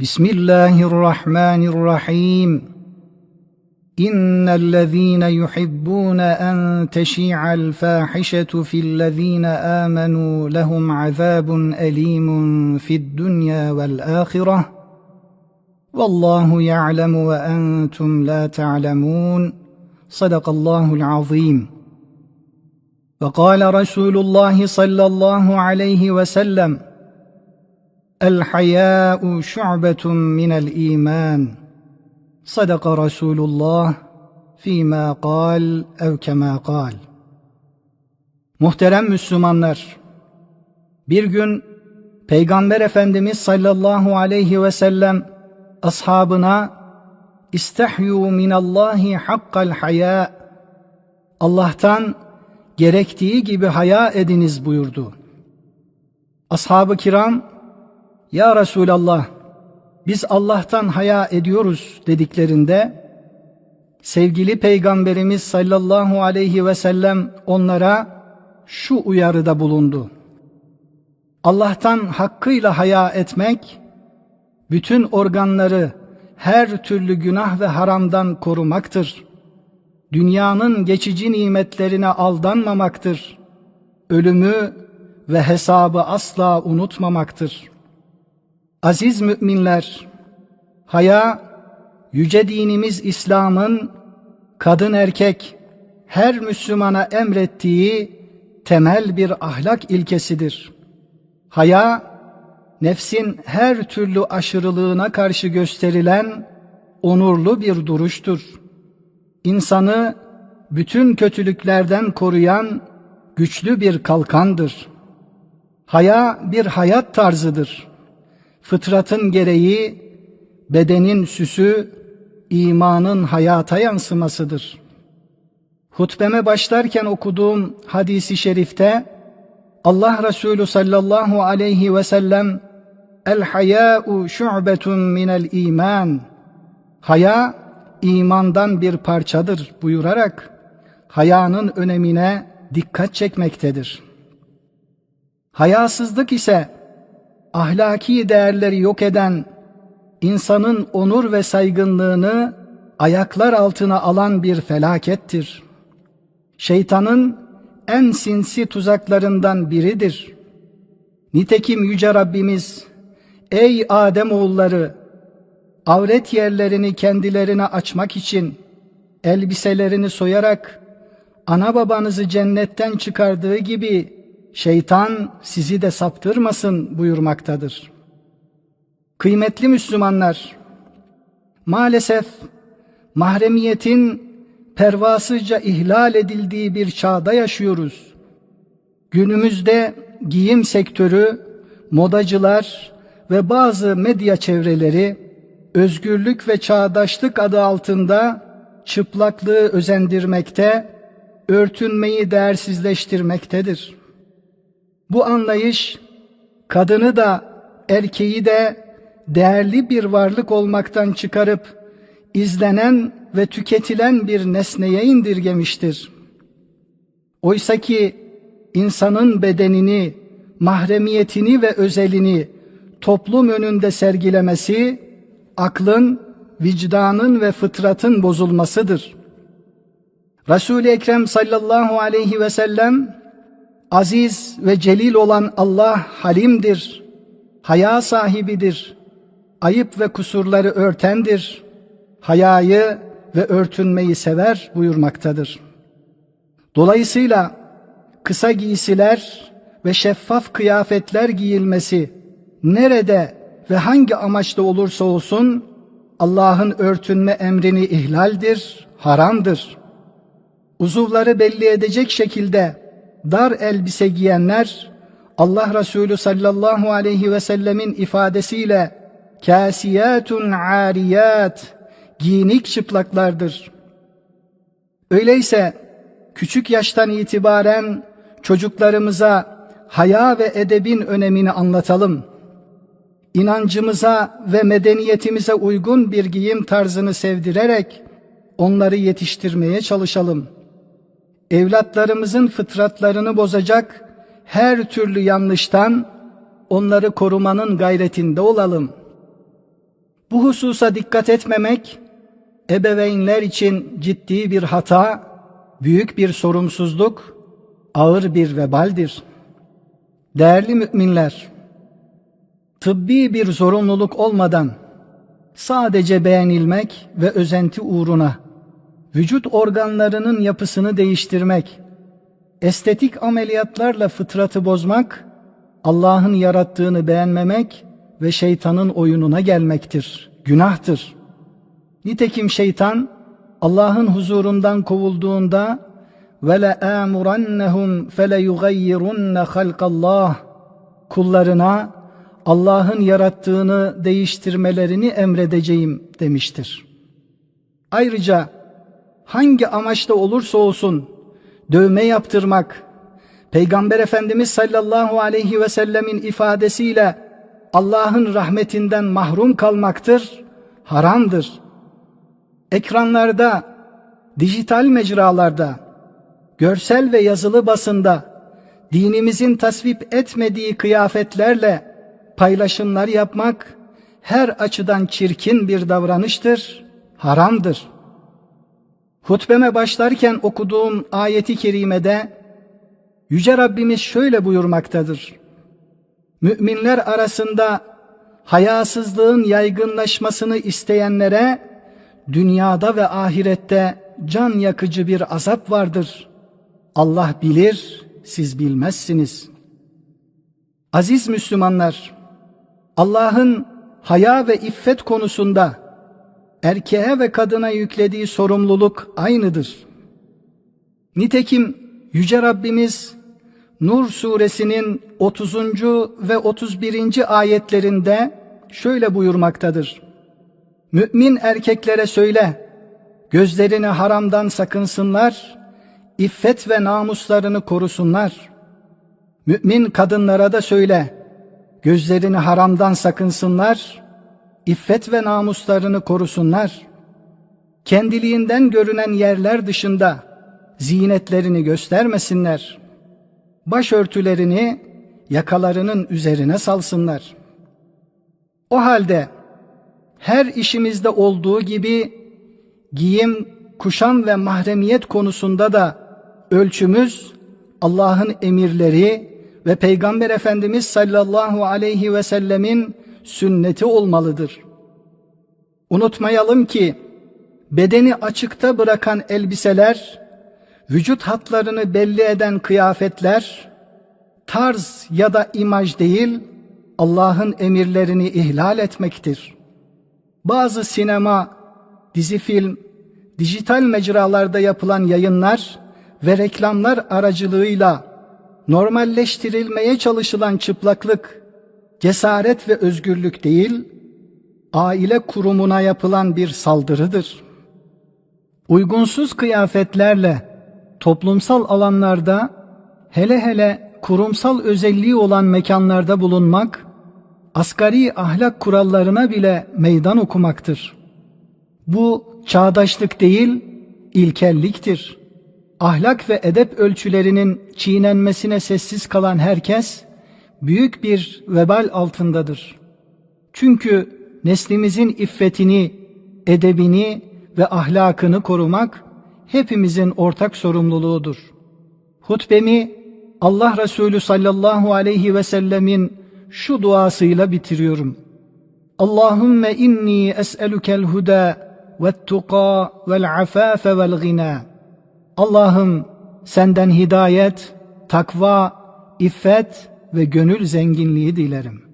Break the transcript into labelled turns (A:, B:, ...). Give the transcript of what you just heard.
A: بسم الله الرحمن الرحيم ان الذين يحبون ان تشيع الفاحشه في الذين امنوا لهم عذاب اليم في الدنيا والاخره والله يعلم وأنتم لا تعلمون صدق الله العظيم وقال رسول الله صلى الله عليه وسلم الحياء شعبه من الايمان صدق رسول الله فيما قال ev kema قال Muhterem Müslümanlar, bir gün Peygamber Efendimiz sallallahu aleyhi ve sellem ashabına istehyu minallahi hakkal haya Allah'tan gerektiği gibi haya ediniz buyurdu. Ashab-ı kiram ya Resulallah biz Allah'tan haya ediyoruz dediklerinde sevgili peygamberimiz sallallahu aleyhi ve sellem onlara şu uyarıda bulundu. Allah'tan hakkıyla haya etmek bütün organları her türlü günah ve haramdan korumaktır. Dünyanın geçici nimetlerine aldanmamaktır. Ölümü ve hesabı asla unutmamaktır. Aziz müminler, haya yüce dinimiz İslam'ın kadın erkek her Müslümana emrettiği temel bir ahlak ilkesidir. Haya nefsin her türlü aşırılığına karşı gösterilen onurlu bir duruştur. İnsanı bütün kötülüklerden koruyan güçlü bir kalkandır. Haya bir hayat tarzıdır. Fıtratın gereği, bedenin süsü, imanın hayata yansımasıdır. Hutbeme başlarken okuduğum hadisi şerifte Allah Resulü sallallahu aleyhi ve sellem El hayâ'u şu'betun minel iman. Haya imandan bir parçadır buyurarak hayanın önemine dikkat çekmektedir. Hayasızlık ise ahlaki değerleri yok eden, insanın onur ve saygınlığını ayaklar altına alan bir felakettir. Şeytanın en sinsi tuzaklarından biridir. Nitekim Yüce Rabbimiz Ey Adem oğulları avret yerlerini kendilerine açmak için elbiselerini soyarak ana babanızı cennetten çıkardığı gibi şeytan sizi de saptırmasın buyurmaktadır. Kıymetli Müslümanlar, maalesef mahremiyetin pervasızca ihlal edildiği bir çağda yaşıyoruz. Günümüzde giyim sektörü, modacılar, ve bazı medya çevreleri özgürlük ve çağdaşlık adı altında çıplaklığı özendirmekte, örtünmeyi değersizleştirmektedir. Bu anlayış kadını da erkeği de değerli bir varlık olmaktan çıkarıp izlenen ve tüketilen bir nesneye indirgemiştir. Oysa ki insanın bedenini, mahremiyetini ve özelini toplum önünde sergilemesi aklın, vicdanın ve fıtratın bozulmasıdır. Resul-i Ekrem sallallahu aleyhi ve sellem aziz ve celil olan Allah halimdir, haya sahibidir, ayıp ve kusurları örtendir, hayayı ve örtünmeyi sever buyurmaktadır. Dolayısıyla kısa giysiler ve şeffaf kıyafetler giyilmesi nerede ve hangi amaçla olursa olsun Allah'ın örtünme emrini ihlaldir, haramdır. Uzuvları belli edecek şekilde dar elbise giyenler Allah Resulü sallallahu aleyhi ve sellemin ifadesiyle kasiyatun ariyat giyinik çıplaklardır. Öyleyse küçük yaştan itibaren çocuklarımıza haya ve edebin önemini anlatalım inancımıza ve medeniyetimize uygun bir giyim tarzını sevdirerek onları yetiştirmeye çalışalım. Evlatlarımızın fıtratlarını bozacak her türlü yanlıştan onları korumanın gayretinde olalım. Bu hususa dikkat etmemek, ebeveynler için ciddi bir hata, büyük bir sorumsuzluk, ağır bir vebaldir. Değerli müminler, tıbbi bir zorunluluk olmadan sadece beğenilmek ve özenti uğruna vücut organlarının yapısını değiştirmek, estetik ameliyatlarla fıtratı bozmak, Allah'ın yarattığını beğenmemek ve şeytanın oyununa gelmektir, günahtır. Nitekim şeytan Allah'ın huzurundan kovulduğunda ve la amurannahum feleyughayyirunne halqallah kullarına Allah'ın yarattığını değiştirmelerini emredeceğim demiştir. Ayrıca hangi amaçla olursa olsun dövme yaptırmak, Peygamber Efendimiz sallallahu aleyhi ve sellemin ifadesiyle Allah'ın rahmetinden mahrum kalmaktır, haramdır. Ekranlarda, dijital mecralarda, görsel ve yazılı basında dinimizin tasvip etmediği kıyafetlerle paylaşımlar yapmak her açıdan çirkin bir davranıştır, haramdır. Hutbeme başlarken okuduğum ayeti kerimede Yüce Rabbimiz şöyle buyurmaktadır. Müminler arasında hayasızlığın yaygınlaşmasını isteyenlere dünyada ve ahirette can yakıcı bir azap vardır. Allah bilir, siz bilmezsiniz. Aziz Müslümanlar, Allah'ın haya ve iffet konusunda erkeğe ve kadına yüklediği sorumluluk aynıdır. Nitekim Yüce Rabbimiz Nur suresinin 30. ve 31. ayetlerinde şöyle buyurmaktadır. Mümin erkeklere söyle, gözlerini haramdan sakınsınlar, iffet ve namuslarını korusunlar. Mümin kadınlara da söyle, gözlerini haramdan sakınsınlar, iffet ve namuslarını korusunlar. Kendiliğinden görünen yerler dışında zinetlerini göstermesinler. Başörtülerini yakalarının üzerine salsınlar. O halde her işimizde olduğu gibi giyim, kuşam ve mahremiyet konusunda da ölçümüz Allah'ın emirleri ve Peygamber Efendimiz sallallahu aleyhi ve sellemin sünneti olmalıdır. Unutmayalım ki bedeni açıkta bırakan elbiseler, vücut hatlarını belli eden kıyafetler, tarz ya da imaj değil, Allah'ın emirlerini ihlal etmektir. Bazı sinema, dizi film, dijital mecralarda yapılan yayınlar ve reklamlar aracılığıyla normalleştirilmeye çalışılan çıplaklık, cesaret ve özgürlük değil, aile kurumuna yapılan bir saldırıdır. Uygunsuz kıyafetlerle toplumsal alanlarda hele hele kurumsal özelliği olan mekanlarda bulunmak, asgari ahlak kurallarına bile meydan okumaktır. Bu çağdaşlık değil, ilkelliktir. Ahlak ve edep ölçülerinin çiğnenmesine sessiz kalan herkes, büyük bir vebal altındadır. Çünkü neslimizin iffetini, edebini ve ahlakını korumak hepimizin ortak sorumluluğudur. Hutbemi Allah Resulü sallallahu aleyhi ve sellemin şu duasıyla bitiriyorum. Allahümme inni es'elukel huda ve tuqa vel afafe vel gina. Allah'ım senden hidayet, takva, iffet ve gönül zenginliği dilerim.